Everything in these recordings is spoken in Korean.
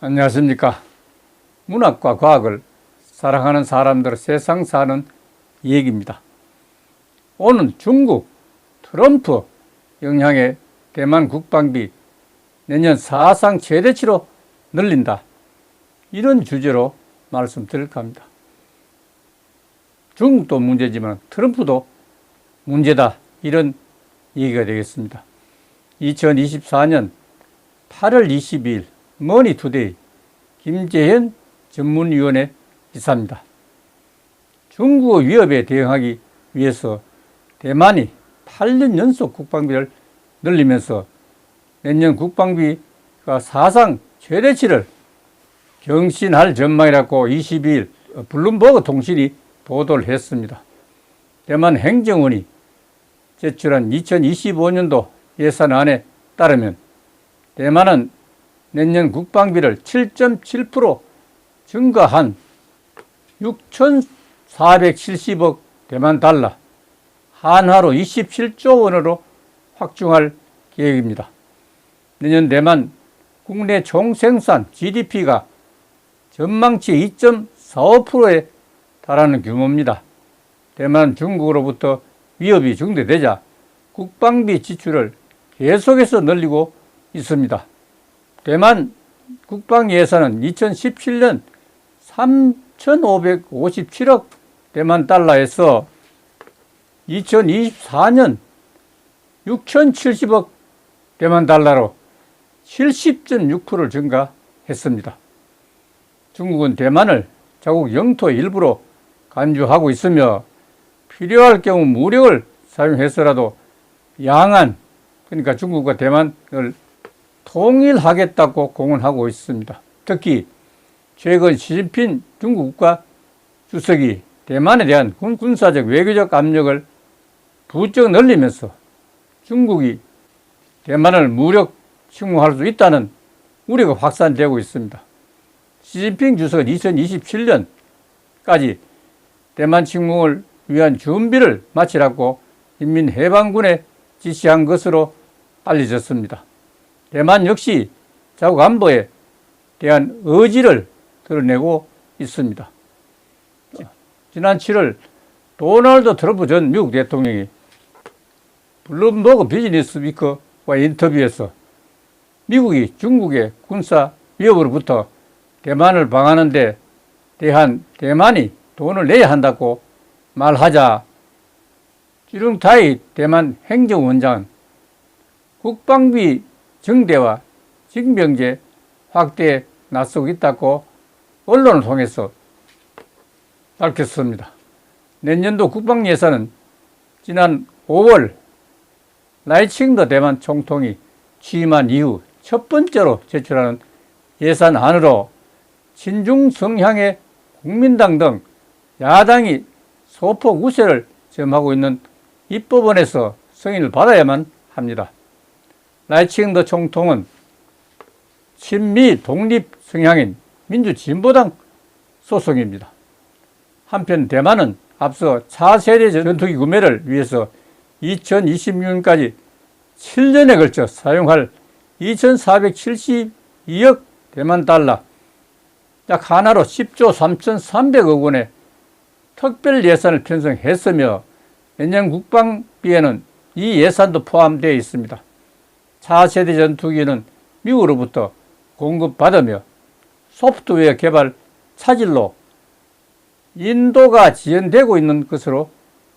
안녕하십니까. 문학과 과학을 사랑하는 사람들 세상 사는 얘기입니다. 오늘 중국 트럼프 영향의 대만 국방비 내년 사상 최대치로 늘린다. 이런 주제로 말씀드릴까 합니다. 중국도 문제지만 트럼프도 문제다. 이런 얘기가 되겠습니다. 2024년 8월 22일 머니투데이 김재현 전문위원회 기사입니다. 중국어 위협에 대응하기 위해서 대만이 8년 연속 국방비를 늘리면서 내년 국방비가 사상 최대치를 경신할 전망이라고 22일 블룸버그 통신이 보도를 했습니다. 대만 행정원이 제출한 2025년도 예산안에 따르면 대만은 내년 국방비를 7.7% 증가한 6,470억 대만 달러, 한화로 27조 원으로 확충할 계획입니다. 내년 대만 국내 총생산 GDP가 전망치 2.45%에 달하는 규모입니다. 대만 중국으로부터 위협이 중대되자 국방비 지출을 계속해서 늘리고 있습니다. 대만 국방 예산은 2017년 3,557억 대만 달러에서 2024년 6,070억 대만 달러로 70.6%를 증가했습니다. 중국은 대만을 자국 영토 일부로 간주하고 있으며 필요할 경우 무력을 사용해서라도 양안, 그러니까 중국과 대만을 통일하겠다고 공언하고 있습니다. 특히 최근 시진핑 중국 국가 주석이 대만에 대한 군사적 외교적 압력을 부쩍 늘리면서 중국이 대만을 무력 침공할 수 있다는 우려가 확산되고 있습니다. 시진핑 주석은 2027년까지 대만 침공을 위한 준비를 마치라고 인민해방군에 지시한 것으로 알려졌습니다. 대만 역시 자국 안보에 대한 의지를 드러내고 있습니다. 지난 7월 도널드 트럼프 전 미국 대통령이 블룸버그 비즈니스 위크와 인터뷰에서. 미국이 중국의 군사 위협으로부터 대만을 방하는 데 대한 대만이 돈을 내야 한다고 말하자. 찌룽타이 대만 행정원장은 국방비 정대와 징병제 확대에 나서고 있다고 언론을 통해서 밝혔습니다. 내년도 국방 예산은 지난 5월 라이칭더 대만 총통이 취임한 이후 첫 번째로 제출하는 예산안으로 친중 성향의 국민당 등 야당이 소폭 우세를 점하고 있는 입법원에서 승인을 받아야만 합니다. 라이칭더 총통은 친미 독립 성향인 민주진보당 소속입니다. 한편 대만은 앞서 차세대 전투기 구매를 위해서 2026년까지 7년에 걸쳐 사용할 2,472억 대만 달러, 약 하나로 10조 3,300억 원의 특별 예산을 편성했으며 내년 국방비에는 이 예산도 포함되어 있습니다. 차세대 전투기는 미국으로부터 공급받으며 소프트웨어 개발 차질로 인도가 지연되고 있는 것으로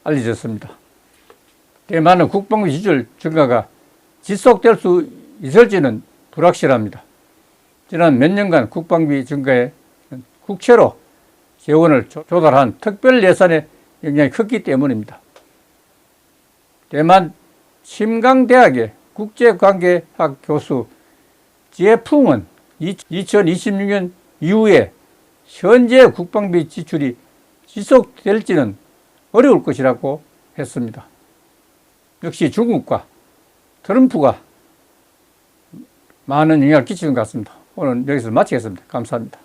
알려졌습니다. 대만은 국방비 지출 증가가 지속될 수 있을지는 불확실합니다. 지난 몇 년간 국방비 증가에 국채로 재원을 조달한 특별 예산의 영향이 컸기 때문입니다. 대만 심강대학의 국제관계학 교수 지혜풍은 2026년 이후에 현재 국방비 지출이 지속될지는 어려울 것이라고 했습니다. 역시 중국과 트럼프가 많은 영향을 끼치는 것 같습니다. 오늘 여기서 마치겠습니다. 감사합니다.